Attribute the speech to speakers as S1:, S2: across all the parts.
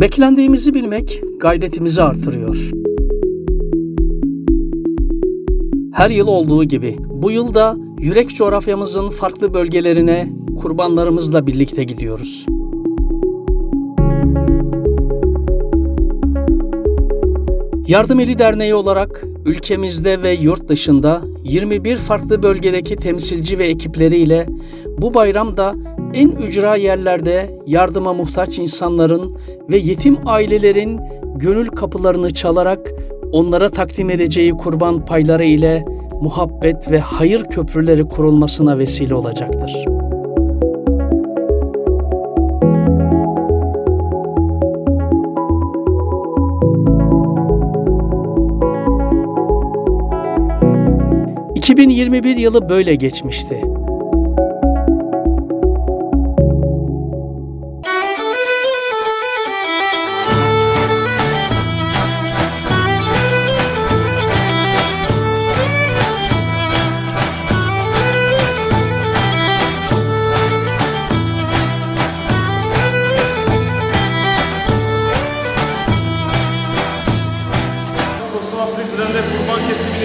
S1: Beklendiğimizi bilmek gayretimizi artırıyor. Her yıl olduğu gibi bu yıl da yürek coğrafyamızın farklı bölgelerine kurbanlarımızla birlikte gidiyoruz. Yardım Eli Derneği olarak ülkemizde ve yurt dışında 21 farklı bölgedeki temsilci ve ekipleriyle bu bayramda en ücra yerlerde yardıma muhtaç insanların ve yetim ailelerin gönül kapılarını çalarak onlara takdim edeceği kurban payları ile muhabbet ve hayır köprüleri kurulmasına vesile olacaktır. ...2021 yılı böyle geçmişti.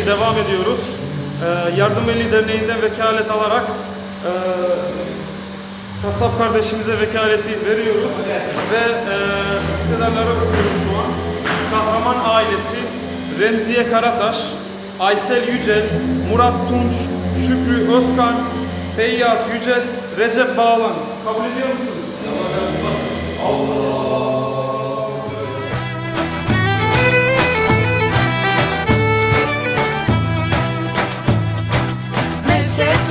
S2: Devam ediyoruz. Ee, Yardım Eli Derneği'nden vekalet alarak e, kasap kardeşimize vekaleti veriyoruz. Ve e, hissedarları okuyorum şu an. Kahraman ailesi, Remziye Karataş, Aysel Yücel, Murat Tunç, Şükrü Özkan, Feyyaz Yücel, Recep Bağlan. Kabul ediyor musunuz?
S3: Me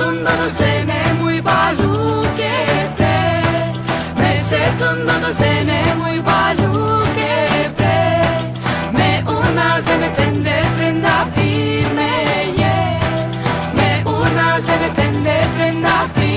S3: tundono se ne muy baluquete me se tundono se ne muy baluquete me una se ne tende trenda firme yeah. me una se ne tende trenda firme